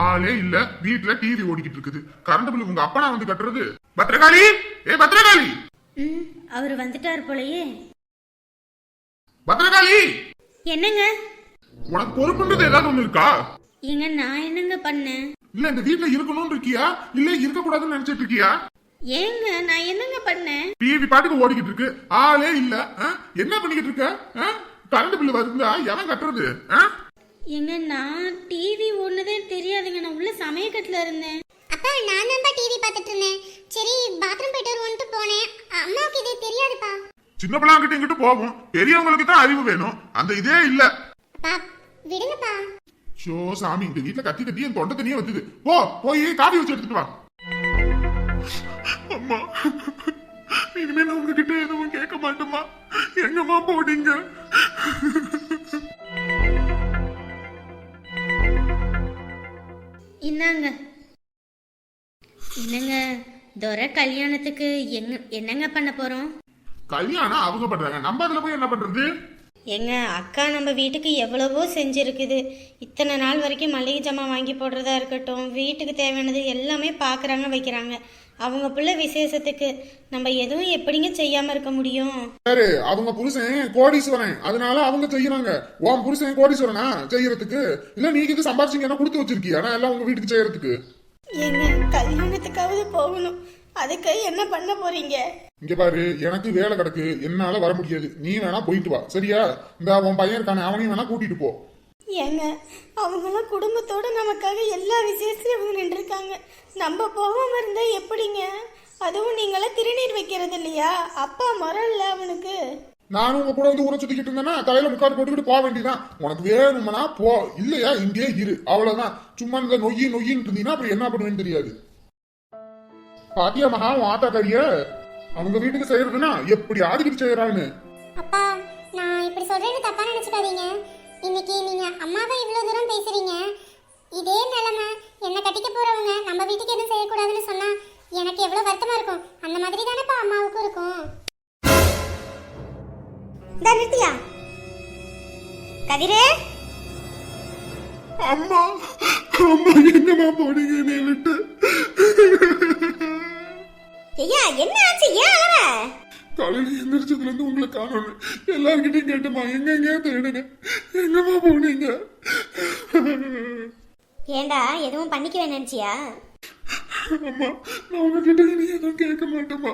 ஆளே இல்ல. வீட்டுல டிவி ஓடிக்கிட்டு இருக்குது கரண்ட் பில் உங்க அப்பனா வந்து கட்டுறது? பத்ரகாளி ஏ பத்ரகாளி ம் அவர் வந்துட்டார் போலயே. பத்ரகாளி என்னங்க? உனக்கு பொறுப்புன்றது ஏதாவது ஒண்ணு இருக்கா? ஏங்க நான் என்னங்க பண்ணேன்? இல்ல இந்த வீட்டுல இருக்கணும்னு இருக்கியா? இல்ல இருக்க கூடாதுன்னு நினைச்சிட்டு இருக்கியா? ஏங்க நான் என்னங்க பண்ணேன்? டிவி பாட்டுக்கு ஓடிக்கிட்டு இருக்கு ஆளே இல்ல? என்ன பண்ணிக்கிட்டு இருக்க கரண்ட் பில் வருதா எவன் கட்டுறது? நான் டிவி ஒண்ணுதே தெரியாதுங்க. நான் உள்ள சமயக்கட்டுல இருந்தேன். அப்பா நான் தான்ப்பா டிவி பார்த்துட்டு இருந்தேன் சரி பாத்ரூம் போயிட்டு வருவோன்ட்டு போனேன். அம்மாவுக்கு இது தெரியாதுப்பா. சின்ன பிள்ளைங்கிட்ட இங்கிட்டு போவோம் பெரியவங்களுக்கு தான் அறிவு வேணும். அந்த இதே இல்ல. பா விடுங்கப்பா. ஷோ சாமி இந்த வீட்டுல கத்தி கத்தி என் தொண்டை தனியே வச்சுது போ போய் காஃபி வச்சு எடுத்துட்டு வா. அம்மா இனிமே நான் உங்ககிட்ட எதுவும் கேட்க மாட்டேம்மா. எங்கம்மா போனீங்க? துரை கல்யாணத்துக்கு எங்க என்னங்க பண்ண போறோம்? கல்யாணம் அவங்க பண்றாங்க. நம்ம அதுல போய் என்ன பண்றது? எங்க அக்கா நம்ம வீட்டுக்கு எவ்வளவோ செஞ்சிருக்குது. இத்தனை நாள் வரைக்கும் மளிகை ஜாமான் வாங்கி போடுறதா இருக்கட்டும் வீட்டுக்கு தேவையானது எல்லாமே பார்க்குறாங்க வைக்கிறாங்க. அவங்க பிள்ளை விசேஷத்துக்கு நம்ம எதுவும் எப்படிங்க செய்யாம இருக்க முடியும்? சரி அவங்க புருஷன் கோடீஸ்வரன். அதனால அவங்க செய்யறாங்க. உன் புருஷன் கோடீஸ்வரனா செய்யறதுக்கு? இல்ல நீங்க இது சம்பாரிச்சீங்கன்னா கொடுத்து வச்சிருக்கியா எல்லாம் உங்க வீட்டுக்கு செய்யறதுக்கு. ஏங்க கல்யாணத்துக்காவது போகணும். அதுக்கு என்ன பண்ண போறீங்க? இங்க பாரு எனக்கு வேலை கிடக்கு. என்னால வர முடியாது. நீ வேணா போயிட்டு வா. சரியா? இந்த உன் பையன் இருக்கானே அவனையும் வேணா கூட்டிட்டு போ. ஏங்க அவங்களாம் குடும்பத்தோட நமக்காக எல்லா விசேஷத்தையும் அவங்க நின்றுருக்காங்க. நம்ம போகாம இருந்தா எப்படிங்க? அதுவும் நீங்களாம் திருநீர் வைக்கிறது இல்லையா? அப்பா மரம் இல்ல அவனுக்கு. நானும் உங்க கூட வந்து ஊரை சுத்திக்கிட்டு இருந்தேன்னா தலையில முக்காடு போட்டுக்கிட்டு போக வேண்டியதான் உனக்கு வேணும்னா போ. இல்லையா? இங்கே இரு. அவ்வளவுதான். சும்மா இந்த நொய்யி நொய்யின்னு இருந்தீங்கன்னா அப்புறம் என்ன பண்ணுவேன்னு தெரியாது. பாத்தியா மகா உன் ஆத்தாக்காரிய? அவங்க வீட்டுக்கு செய்யறதுன்னா எப்படி ஆடிக்கிட்டு செய்யறான்னு? அப்பா நான் இப்படி சொல்றேன்னு தப்பா நினைச்சுக்காதீங்க. இன்னைக்கு நீங்க அம்மாவை இவ்வளவு தூரம் பேசுறீங்க. இதே நிலைமை என்னை கட்டிக்க போறவங்க நம்ம வீட்டுக்கு எதுவும் செய்யக்கூடாதுன்னு சொன்னா எனக்கு எவ்வளவு வருத்தமா இருக்கும். அந்த மாதிரி தானேப்பா அம்மாவுக்கும் இருக்கும். இந்த நிறுத்தியா? கதிரே? அம்மா அம்மா எங்கம்மா போனீங்க என்னை விட்டு? ஐயா என்ன ஆச்சு? ஏன் அழற? காலையில எந்திரிச்சதுல இருந்து உங்களை காணணும் எல்லார்கிட்டயும் கேட்டமா எங்க எங்க தேடுங்க எங்கம்மா போனீங்க? ஏண்டா எதுவும் பண்ணிக்க நினைச்சியா? அம்மா நான் உங்ககிட்ட இனி எதுவும் கேட்க மாட்டேம்மா.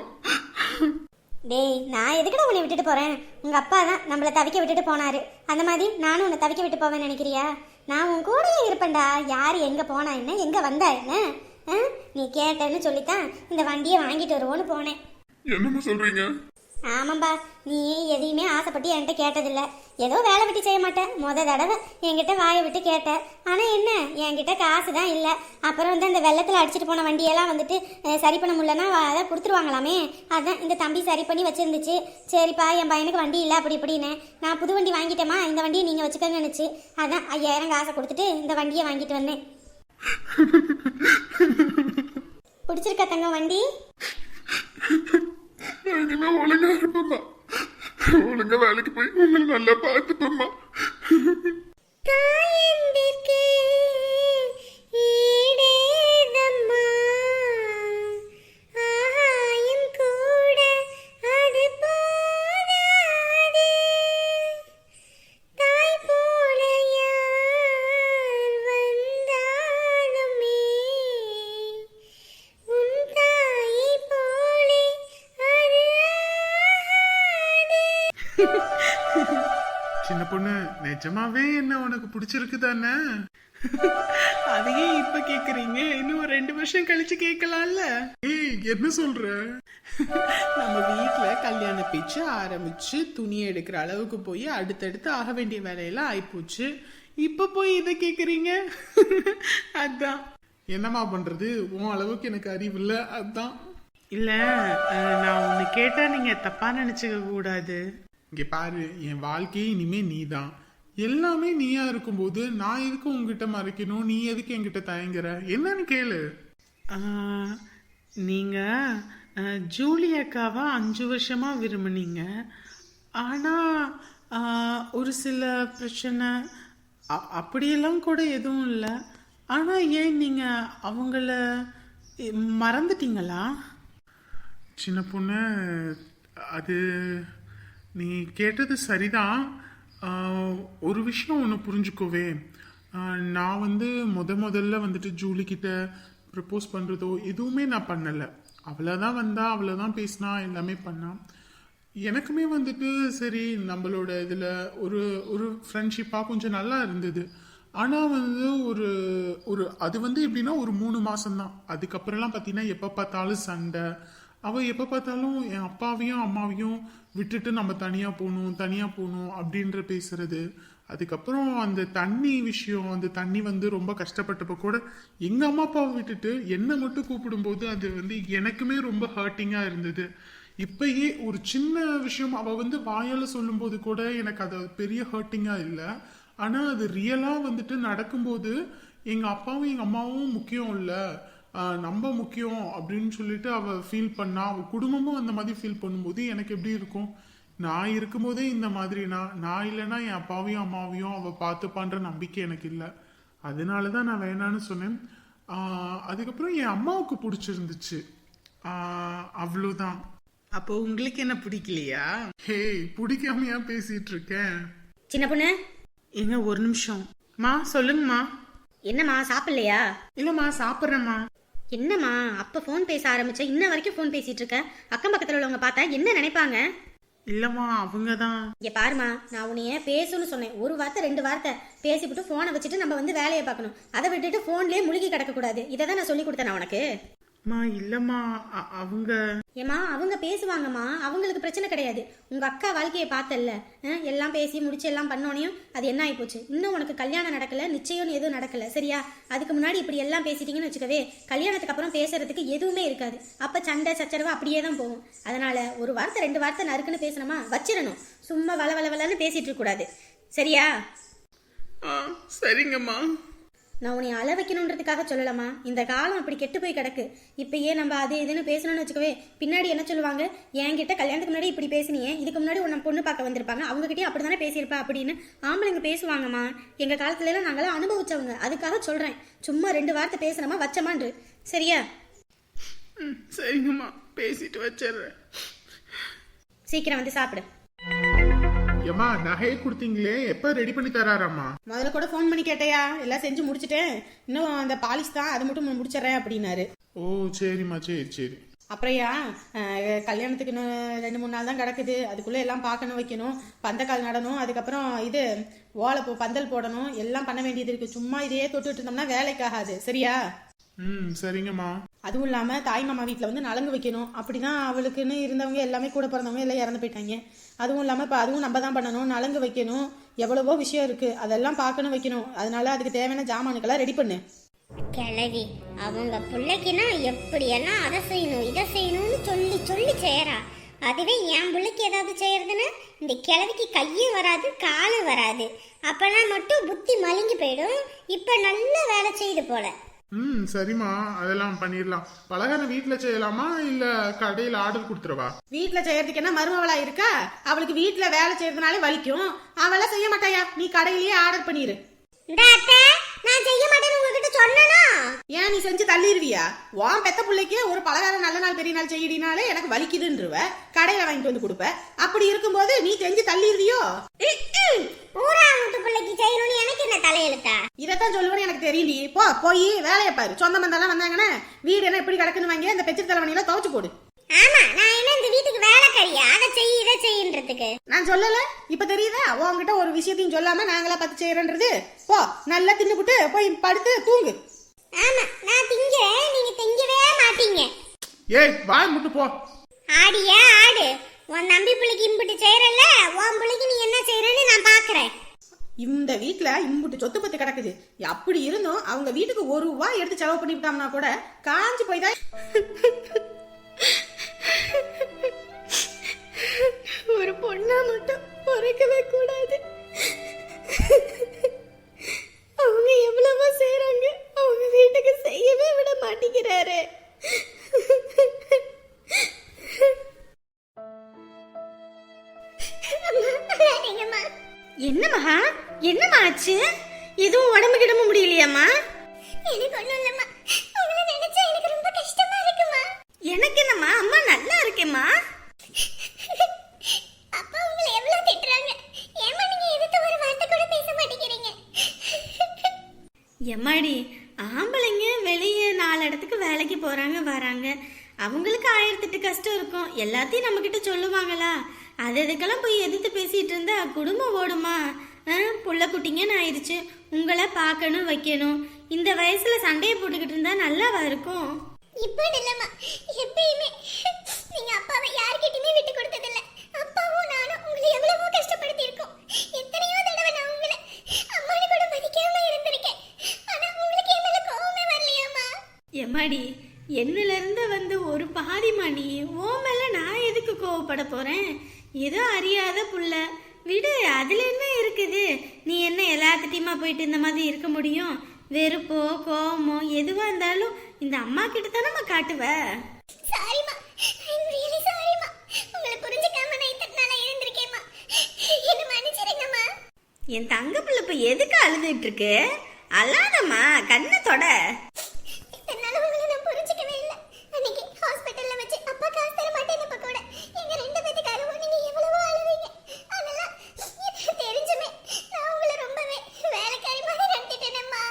டேய் நான் எதுக்குடா உன்னை விட்டுட்டு போறேன்? உங்க அப்பா தான் நம்மள தவிக்க விட்டுட்டு போனாரு. அந்த மாதிரி நானும் உன்னை தவிக்க விட்டு போவேன்னு நினைக்கிறியா? நான் உன் கூடயே இருப்பேன்டா. யார் எங்க போனா என்ன? எங்க வந்தா என்ன? நீ கேட்டேன்னு சொல்லித்தான் இந்த வண்டியை வாங்கிட்டு வருவோன்னு போனேன். என்னம்மா சொல்றீங்க? ஆமாம்பா நீ எதையுமே ஆசைப்பட்டு என்கிட்ட கேட்டதில்ல. ஏதோ வேலை விட்டு செய்ய மாட்டேன். முத தடவை என்கிட்ட வாயை விட்டு கேட்ட. ஆனால் என்ன என்கிட்ட காசு தான் இல்லை. அப்புறம் வந்து அந்த வெள்ளத்தில் அடிச்சிட்டு போன வண்டியெல்லாம் வந்துட்டு சரி பண்ண முடியலன்னா அதை கொடுத்துருவாங்களாமே? அதான் இந்த தம்பி சரி பண்ணி வச்சிருந்துச்சு. சரிப்பா என் பையனுக்கு வண்டி இல்லை அப்படி இப்படின்னு. நான் புது வண்டி வாங்கிட்டேமா இந்த வண்டியை நீங்கள் வச்சுக்கோங்க நினச்சி. அதான் ஐயாயிரம் காசை கொடுத்துட்டு இந்த வண்டியை வாங்கிட்டு வந்தேன். பிடிச்சிருக்கா தங்கம் வண்டி? இனிமே ஒழுங்கா இருப்பேம்மா. ஒழுங்கா வேலைக்கு போய் உங்களை நல்லா பார்த்துப்பேம்மா. பொண்ணு நிஜமாவே என்ன உனக்கு பிடிச்சிருக்கு தானே? அதையே இப்ப கேக்குறீங்க. இன்னும் ஒரு ரெண்டு வருஷம் கழிச்சு கேட்கலாம்ல ஏய் என்ன சொல்ற? நம்ம வீட்ல கல்யாண பேச்சு ஆரம்பிச்சு துணி எடுக்கிற அளவுக்கு போய் அடுத்தடுத்து ஆக வேண்டிய வேலையெல்லாம் ஆயிப்போச்சு. இப்ப போய் இதை கேக்குறீங்க? அதான். என்னம்மா பண்றது? உன் அளவுக்கு எனக்கு அறிவு இல்ல அதான். இல்ல நான் ஒண்ணு கேட்டா நீங்க தப்பா நினைச்சுக்க கூடாது. இங்க பாரு என் வாழ்க்கையே இனிமே நீதான். எல்லாமே நீயா இருக்கும்போது நான் எதுக்கு உன்கிட்ட மறைக்கணும்? நீ எதுக்கு என்கிட்ட தயங்குற? என்னன்னு கேளு. ஆஹ், நீங்க அஹ், ஜூலி அக்காவை அஞ்சு வருஷமா விரும்புனீங்க. ஆனா ஆஹ், ஒரு சில பிரச்சனை அப்படியெல்லாம் கூட எதுவும் இல்லை. ஆனா ஏன் நீங்க அவங்கள மறந்துட்டீங்களா? சின்ன பொண்ணு அது நீ கேட்டது சரிதான். ஒரு விஷயம் ஒன்று புரிஞ்சுக்கோவே. நான் வந்து முத முதல்ல வந்துட்டு ஜூலிக்கிட்ட ப்ரப்போஸ் பண்ணுறதோ எதுவுமே நான் பண்ணலை. அவளை தான் வந்தா அவளை தான் பேசினா எல்லாமே பண்ணான் எனக்குமே வந்துட்டு சரி நம்மளோட இதில் ஒரு ஒரு ஃப்ரெண்ட்ஷிப்பாக கொஞ்சம் நல்லா இருந்தது. ஆனால் வந்து ஒரு ஒரு அது வந்து எப்படின்னா ஒரு மூணு மாதம்தான் அதுக்கப்புறம்லாம் பார்த்தீங்கன்னா எப்போ பார்த்தாலும் சண்டை அவள் எப்போ பார்த்தாலும் என் அப்பாவையும் அம்மாவையும் விட்டுட்டு நம்ம தனியாக போகணும் தனியாக போகணும் அப்படின்ற பேசுறது. அதுக்கப்புறம் அந்த தண்ணி விஷயம் அந்த தண்ணி வந்து ரொம்ப கஷ்டப்பட்டப்போ கூட எங்கள் அம்மா அப்பாவை விட்டுட்டு என்னை மட்டும் கூப்பிடும்போது அது வந்து எனக்குமே ரொம்ப ஹர்ட்டிங்காக இருந்தது. இப்பயே ஒரு சின்ன விஷயம் அவள் வந்து வாயால் சொல்லும்போது கூட எனக்கு அது பெரிய ஹர்ட்டிங்காக இல்லை. ஆனால் அது ரியலாக வந்துட்டு நடக்கும்போது எங்கள் அப்பாவும் எங்கள் அம்மாவும் முக்கியம் இல்லை. நம்ம முக்கியம் அப்படின்னு சொல்லிட்டு அவ ஃபீல் பண்ணா அவ குடும்பமும் அந்த மாதிரி ஃபீல் பண்ணும்போது எனக்கு எப்படி இருக்கும்? நான் இருக்கும்போதே இந்த மாதிரினா நான் இல்லைன்னா என் அப்பாவையும் அம்மாவையும் அவ பார்த்துப்பான்ற நம்பிக்கை எனக்கு இல்லை. அதனால தான் நான் வேணான்னு சொன்னேன். அதுக்கப்புறம் என் அம்மாவுக்கு பிடிச்சிருந்துச்சு. அவ்வளோதான் அப்போ உங்களுக்கு என்ன பிடிக்கலையா? ஹே பிடிக்காமையா பேசிட்டு இருக்கேன். சின்ன பொண்ணு? ஏங்க ஒரு நிமிஷம். மா சொல்லுங்கம்மா. என்னம்மா சாப்பிடலையா? இல்லம்மா சாப்பிட்றேம்மா. என்னம்மா அப்ப ஃபோன் பேச ஆரம்பிச்ச? இன்ன வரைக்கும் ஃபோன் பேசிட்டு இருக்க? அக்கம் பக்கத்துல உள்ளவங்க பார்த்தா என்ன நினைப்பாங்க? இல்லம்மா அவங்க தான் இங்க பாருமா நான் உன்னைய பேசுன்னு சொன்னேன். ஒரு வார்த்தை ரெண்டு வார்த்தை பேசிவிட்டு போனை வச்சுட்டு நம்ம வந்து வேலையை பார்க்கணும். அதை விட்டுட்டு போன்லயே முழுகி கிடக்க கூடாது இதை தான் நான் சொல்லி கொடுத்தேன் உனக்கு? மா இல்லம்மா அவங்க. ஏமா அவங்க பேசுவாங்கம்மா. அவங்களுக்கு பிரச்சனை கிடையாது. உங்க அக்கா வாழ்க்கையை பார்த்தல்ல. எல்லாம் பேசி முடிச்சு எல்லாம் பண்ணோனையும் அது என்ன ஆகி போச்சு? இன்னும் உனக்கு கல்யாணம் நடக்கல நிச்சயம் எதுவும் நடக்கல சரியா? அதுக்கு முன்னாடி இப்படி எல்லாம் பேசிட்டீங்கன்னு வச்சுக்கவே கல்யாணத்துக்கு அப்புறம் பேசுறதுக்கு எதுவுமே இருக்காது. அப்ப சண்டை சச்சரவு அப்படியே தான் போகும். அதனால ஒரு வார்த்தை ரெண்டு வார்த்தை நறுக்குன்னு பேசணுமா வச்சிடணும். சும்மா வள வள வளன்னு பேசிட்டு கூடாது. சரியா? சரிங்கம்மா. நான் உன்னை அள வைக்கணுன்றதுக்காக சொல்லலாமா இந்த காலம் அப்படி கெட்டு போய் கிடக்கு. இப்பயே நம்ம அது இதுன்னு பேசணும்னு வச்சுக்கவே பின்னாடி என்ன சொல்லுவாங்க? என்கிட்ட கல்யாணத்துக்கு முன்னாடி இப்படி பேசினியே இதுக்கு முன்னாடி உன்னை பொண்ணு பார்க்க வந்திருப்பாங்க அவங்க கிட்டயும் அப்படி தானே பேசியிருப்பா அப்படின்னு ஆம்பளைங்க பேசுவாங்கம்மா. எங்க காலத்துல எல்லாம் நாங்களாம் அனுபவிச்சவங்க. அதுக்காக சொல்றேன். சும்மா ரெண்டு வார்த்தை பேசுறமா வச்சமான்று. சரியா? சரிங்கம்மா. பேசிட்டு வச்சிடுறேன். சீக்கிரம் வந்து சாப்பிடு. ஏம்மா நகையை கொடுத்தீங்களே எப்ப ரெடி பண்ணி தராராம்மா? முதல்ல கூட ஃபோன் பண்ணி கேட்டையா? எல்லாம் செஞ்சு முடிச்சிட்டேன். இன்னும் அந்த பாலிஷ் தான் அது மட்டும் முடிச்சிடுறேன் அப்படின்னாரு. ஓ சரிம்மா சரி சரி. அப்புறம்யா அஹ், கல்யாணத்துக்கு இன்னும் ரெண்டு மூணு நாள் தான் கிடக்குது. அதுக்குள்ளே எல்லாம் பார்க்கணும் வைக்கணும். பந்தக்கால் நடணும். அதுக்கப்புறம் இது ஓலை பந்தல் போடணும். எல்லாம் பண்ண வேண்டியது இருக்கு. சும்மா இதையே தொட்டுட்டு இருந்தோம்னா வேலைக்கு ஆகாது. சரியா? ம் சரிங்கம்மா. அதுவும் இல்லாமல் தாய் மாமா வீட்டில் வந்து நலங்கு வைக்கணும். அப்படிதான் அவளுக்குன்னு இருந்தவங்க எல்லாமே கூட பிறந்தவங்க எல்லாம் இறந்து போயிட்டாங்க. அதுவும் இல்லாமல் இப்போ அதுவும் நம்ம தான் பண்ணணும். நலங்கு வைக்கணும். எவ்வளவோ விஷயம் இருக்கு. அதெல்லாம் பார்க்கணும் வைக்கணும். அதனால அதுக்கு தேவையான ஜாமானுக்கெல்லாம் ரெடி பண்ணு. கிழவி அவங்க பிள்ளைக்குன்னா எப்படியெல்லாம் அதை செய்யணும் இதை செய்யணும்னு சொல்லி சொல்லி செய்யறா. அதுவே என் பிள்ளைக்கு ஏதாவது செய்யறதுன்னா இந்த கிழவிக்கு கையும் வராது காலும் வராது. அப்பெல்லாம் மட்டும் புத்தி மழுங்கி போயிடும். இப்ப நல்ல வேலை செய்யுது போல. ம் சரிம்மா. அதெல்லாம் பண்ணிடலாம். பலகாரம் வீட்டில் செய்யலாமா? இல்லை கடையில் ஆர்டர் கொடுத்துருவா வீட்டில் செய்யறதுக்கு என்ன மருமவளா இருக்கா? அவளுக்கு வீட்டில் வேலை செய்யறதுனாலே வலிக்கும். அவளை செய்ய மாட்டாயா? நீ கடையிலேயே ஆர்டர் இந்த அத்தை. செய்ய சொன்னனா? ஏன் நீ செஞ்சு தள்ளிடுவியா உன் பெத்த பிள்ளைக்கு ஒரு பலகாரம் நல்ல நாள் பெரிய நாள் செய்யடினாலே எனக்கு வலிக்குதுன்றவ. கடையில வாங்கிட்டு வந்து கொடுப்ப. அப்படி இருக்கும்போது நீ செஞ்சு தள்ளிடுவியோ பிள்ளைக்கு செய்யணும்னு எனக்கு என்ன தலையெழுத்தா? இதைத்தான் சொல்லுவேன்னு எனக்கு தெரியும்டி. போ போய் வேலையை பாரு. சொந்த பந்தெல்லாம் வந்தாங்கன்னா வீடு என்ன இப்படி கிடக்குன்னு வாங்கி அந்த பெச்சு தலைவணியில துவைச்சு போடு. ஆமா நான் வேலைக்காரியா அதை செய் இதை செய்யன்றதுக்கு. நான் சொல்லல. இப்ப தெரியுதா? உன்கிட்ட ஒரு விஷயத்தையும் சொல்லாம நாங்களா பத்து செய்யறன்றது போ நல்லா தின்னுபுட்டு போய் படுத்து தூங்கு. ஆமா நான் திங்கிறேன். நீங்க திங்கவே மாட்டீங்க. ஏய் வாய் முட்டு போ. ஆடியா ஆடு. உன் நம்பி பிள்ளைக்கு இம்புட்டு செய்யறல்ல உன் பிள்ளைக்கு நீ என்ன செய்யறன்னு நான் பாக்குறேன். இந்த வீட்ல இம்புட்டு சொத்து பத்து கிடக்குது. அப்படி இருந்தும் அவங்க வீட்டுக்கு ஒரு ரூபா எடுத்து செலவு பண்ணிவிட்டோம்னா கூட காஞ்சு போய் தான் எல்லாத்தையும் நம்ம கிட்ட சொல்லுவாங்களா? அது இதுக்கெல்லாம் போய் எதிர்த்து பேசிட்டு இருந்தா குடும்பம் ஓடுமா? புள்ள குட்டிங்கன்னு ஆயிடுச்சு. உங்களை பார்க்கணும் வைக்கணும். இந்த வயசுல சண்டையை போட்டுக்கிட்டு இருந்தா நல்லாவா இருக்கும்? இப்போ இல்லம்மா. எப்பயுமே நீங்க அப்பாவை யார்கிட்டயுமே விட்டு கொடுத்ததில்ல. அப்பாவும் நானும் உங்களை எவ்வளவோ கஷ்டப்படுத்தி இருக்கோம் எத்தனையோ தடவை நான் உங்களை அம்மானு கூட மதிக்காம இருந்திருக்கேன். ஆனா உங்களுக்கு என் மேல கோவமே வரலையாம்மா? எம்மாடி என்னில இருந்து வந்து ஒரு பாதி மணி ஓ மேல நான் எதுக்கு கோவப்பட போறேன் ஏதோ அறியாத புள்ள. விடு அதுல என்ன இருக்குது? நீ என்ன எல்லாத்துட்டையுமா போயிட்டு இந்த மாதிரி இருக்க முடியும்? வெறுப்போ கோவமோ எதுவா இருந்தாலும் இந்த அம்மா கிட்ட தானே காட்டுவ? சாரிம்மா ஐம் ரியலி சாரிம்மா உங்களை புரிஞ்சுக்காம நான் இத்தனை நாளா இருந்திருக்கேம்மா என்ன மன்னிச்சிருங்கம்மா என் தங்க பிள்ளை இப்ப எதுக்கு அழுதுட்டு இருக்கு? அல்லாதம்மா கண்ணை தொட என்னால உங்களை நான் புரிஞ்சுக்கவே இல்ல அன்னைக்கு ஹாஸ்பிடல்ல வச்சு அப்பா காசு தர மாட்டேன்னு இப்ப கூட எங்க ரெண்டு பேத்துக்காகவும் நீங்க எவ்வளவோ அழுவீங்க அதெல்லாம் எனக்கு தெரிஞ்சுமே நான் உங்களை ரொம்பவே வேலைக்காரி மாதிரி நடத்திட்டேனேம்மா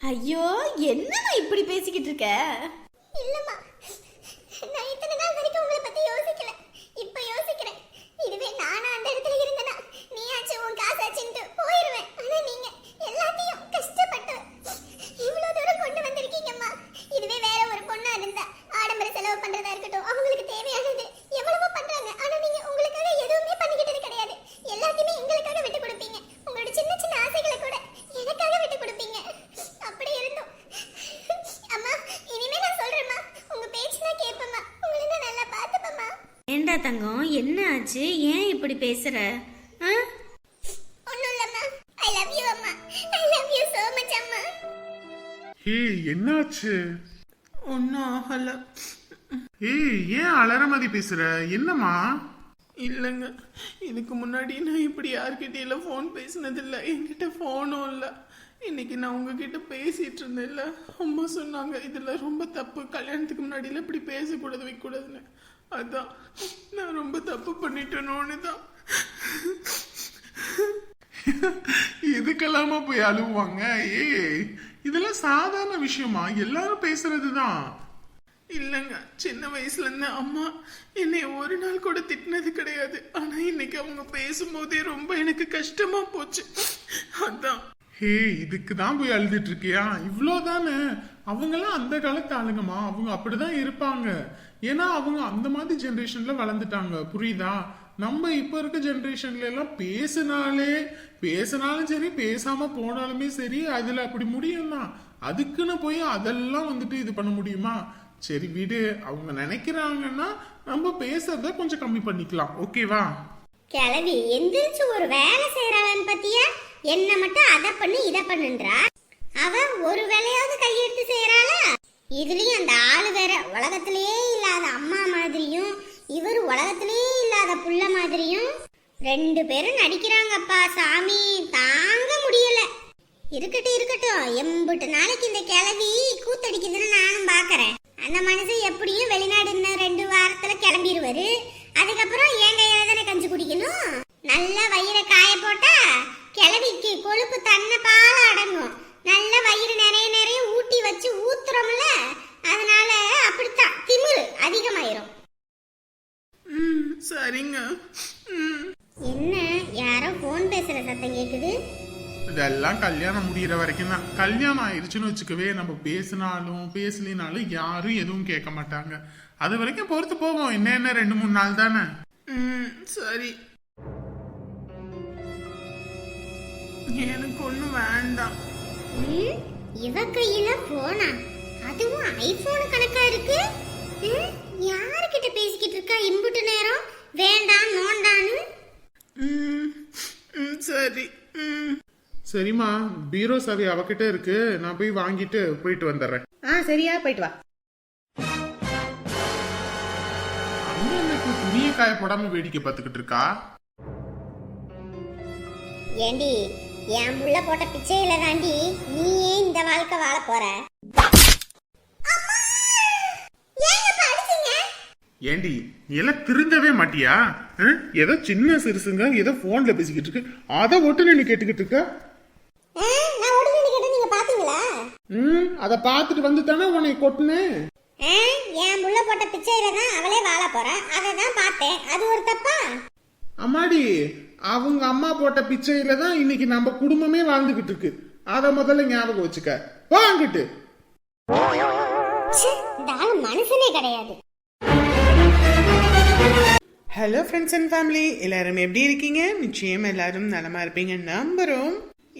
ஐயோ என்னம்மா இப்படி பேசிக்கிட்டு இருக்க இல்லம்மா நான் இத்தனை நாள் வரைக்கும் உங்களை பத்தி யோசிக்கல இப்ப யோசிக்கிறேன் இதுவே நானா அந்த இடத்துல இருந்தனா நீயாச்சு உன் காசாச்சுன்ட்டு போயிருவேன் ஆனா நீங்க எல்லாத்தையும் கஷ்டப்பட்டு இவ்வளவு தூரம் கொண்டு வந்திருக்கீங்கம்மா இதுவே வேற ஒரு பொண்ணா இருந்தா ஆடம்பர செலவு பண்றதா இருக்கட்டும் அவங்களுக்கு தேவையானது எவ்வளவோ பண்றாங்க ஆனா நீங்க உங்களுக்காக எதுவுமே பண்ணிக்கிட்டது கிடையாது எல்லாத்தையுமே எங்களுக்காக விட்டு கொடுப்பீங்க உங்களோட சின்ன சின்ன ஆசைகளை கூட எனக்காக விட்டு கொடுப்பீங்க அப்படி இருந்தோம் அம்மா இனிமே நான் சொல்றேம்மா உங்க பேச்சு நான் கேட்பேம்மா உங்களை நான் நல்லா பார்த்துப்பேம்மா ஏண்டா தங்கம் என்ன ஆச்சு ஏன் இப்படி பேசுற ஆ ஒன்றும் இல்லம்மா ஐ லவ் யூ அம்மா I love you so much அம்மா. ஏய் என்னாச்சு? ஒன்றும் ஆகல. ஏய் ஏன் அலற மாதிரி பேசுற? என்னம்மா? இல்லைங்க. இதுக்கு முன்னாடி நான் இப்படி யார்கிட்டயும் ஃபோன் பேசினதில்லை. என்கிட்ட ஃபோனும் இல்லை. இன்னைக்கு நான் உங்ககிட்ட பேசிட்டு இருந்தேன்ல. அம்மா சொன்னாங்க இதில் ரொம்ப தப்பு. கல்யாணத்துக்கு முன்னாடியில் இப்படி பேசக்கூடாது வைக்கக்கூடாதுன்னு அதான் நான் ரொம்ப தப்பு பண்ணிட்டேனோன்னு தான். இதுக்கெல்லாமா போய் அழுவாங்க ஏய் இதெல்லாம் சாதாரண விஷயமா? எல்லாரும் பேசுறதுதான். இல்லைங்க சின்ன வயசுல இருந்து அம்மா என்னை ஒரு நாள் கூட திட்டினது கிடையாது. ஆனா இன்னைக்கு அவங்க பேசும்போதே ரொம்ப எனக்கு கஷ்டமா போச்சு. அதான். ஹே இதுக்கு தான் போய் அழுதுட்டு இருக்கியா? இவ்வளோதானே அவங்கெல்லாம் அந்த காலத்து ஆளுங்கம்மா. அவங்க அப்படிதான் இருப்பாங்க. ஏன்னா அவங்க அந்த மாதிரி ஜென்ரேஷன்ல வளர்ந்துட்டாங்க. புரியுதா? நம்ம இப்ப இருக்க ஜென்ரேஷன்ல எல்லாம் பேசினாலே பேசினாலும் சரி பேசாம போனாலுமே சரி அதுல அப்படி முடியும் தான் அதுக்குன்னு போய் அதெல்லாம் வந்துட்டு இது பண்ண முடியுமா? சரி விடு. அவங்க நினைக்கிறாங்கன்னா நம்ம பேசுறத கொஞ்சம் கம்மி பண்ணிக்கலாம். ஓகேவா? கிளவி எந்திரிச்சு ஒரு வேலை செய்யறாளன்னு பத்தியா? என்ன மட்டும் அதை பண்ணு இதை பண்ணுன்றா? அவ ஒரு வேலையாவது கையெடுத்து செய்யறாளா? இதுலயும் அந்த ஆளு வேற உலகத்திலேயே இல்லாத அம்மா மாதிரியும் இவர் உலகத்திலேயே இல்லாத புள்ள மாதிரியும் ரெண்டு பேரும் நடிக்கிறாங்கப்பா சாமி. தாங்க முடியல. இருக்கட்டும் இருக்கட்டும். எம்புட்டு நாளைக்கு இந்த கிளவி கூத்தடிக்குதுன்னு நானும் பாக்குறேன். அந்த மனுஷன் எப்படியும் வெளிநாடு இன்னும் ரெண்டு வாரத்துல கிளம்பிடுவாரு அதுக்கப்புறம் என் கையில தானே கஞ்சி குடிக்கணும்? நல்லா வயிறை காய போட்டா கிளவிக்கு கொழுப்பு தன்னை பால அடங்கும் நல்ல வயிறு நிறைய நிறைய ஊட்டி வச்சு ஊத்துறோம்ல அதனால அப்படித்தான். திமிரு அதிகமாயிரும். ம் சரிங்க. ம். என்ன யாரோ போன் பேசுற சத்தம் கேக்குது? இதெல்லாம் கல்யாணம் முடியிற வரைக்கும் தான். கல்யாணம் ஆயிடுச்சுன்னு வச்சுக்கவே நம்ம பேசினாலும் பேசலினாலும் யாரும் எதுவும் கேட்க மாட்டாங்க. அது வரைக்கும் பொறுத்து போவோம். என்ன என்ன ரெண்டு மூணு நாள் தானே? ம் சரி. எனக்கு ஒன்றும் வேண்டாம். இவ கையில போனா அதுவும் ஐபோன் கணக்கா இருக்கு? ம், யாருக்கிட்ட பேசிக்கிட்டு இருக்கா இம்புட்டு நேரம்? வேண்டாம் நோண்டான்னு? ம் ம் சரி. ம். சரிம்மா பீரோ சாவி அவகிட்ட இருக்கு. நான் போய் வாங்கிட்டு போயிட்டு வந்துடுறேன். ஆ சரியா போயிட்டு வா. அண்ணன் எனக்கு துணியை காய போடாம வேடிக்கை பார்த்துக்கிட்டு இருக்கா? ஏண்டி என் புள்ள போட்ட பிச்சையில தாண்டி நீயே இந்த வாழ்க்கை வாழ போற. ஏண்டி நீ எல்லாம் திருந்தவே மாட்டியா? ஏதோ சின்ன சிறுசுங்க ஏதோ போன்ல பேசிக்கிட்டு இருக்கு. அதை ஒட்டு நீ கேட்டுக்கிட்டு இருக்க? ம் அதை பார்த்துட்டு வந்து தானே உன்னை கொட்டினேன். என் புள்ள போட்ட பிச்சையில தான் அவளே வாழ போறா. அதை தான் பார்த்தேன். அது ஒரு தப்பா? அம்மாடி அவங்க அம்மா போட்ட பிச்சையில தான் இன்னைக்கு நம்ம குடும்பமே வாழ்ந்துகிட்டு இருக்கு. அதை முதல்ல ஞாபகம் வச்சுக்க. வாங்கிட்டு மனுஷனே கிடையாது. ஹலோ ஃப்ரெண்ட்ஸ் அண்ட் ஃபேமிலி எல்லாரும் எப்படி இருக்கீங்க? நிச்சயம் எல்லாரும் நலமா இருப்பீங்க. நம்புறோம்.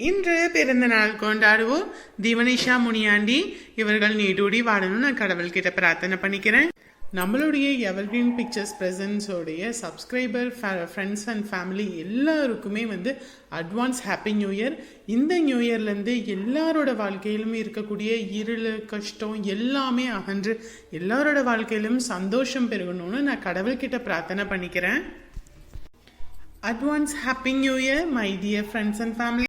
இன்று பிறந்த நாள் கொண்டாடுவோம். திவனிஷா முனியாண்டி இவர்கள் நீடூடி வாழணும்னு நான் கடவுள்கிட்ட பிரார்த்தனை பண்ணிக்கிறேன். நம்மளுடைய எவர்கிரீன் பிக்சர்ஸ் ப்ரெசன்ஸோடைய சப்ஸ்கிரைபர் ஃப்ரெண்ட்ஸ் அண்ட் ஃபேமிலி எல்லாருக்குமே வந்து அட்வான்ஸ் ஹாப்பி நியூ இயர் இந்த நியூ இயர்லேருந்து எல்லாரோட வாழ்க்கையிலும் இருக்கக்கூடிய இருள் கஷ்டம் எல்லாமே அகன்று எல்லாரோட வாழ்க்கையிலும் சந்தோஷம் பெருகணும்னு நான் கடவுள்கிட்ட பிரார்த்தனை பண்ணிக்கிறேன். Advance happy new year my dear friends and family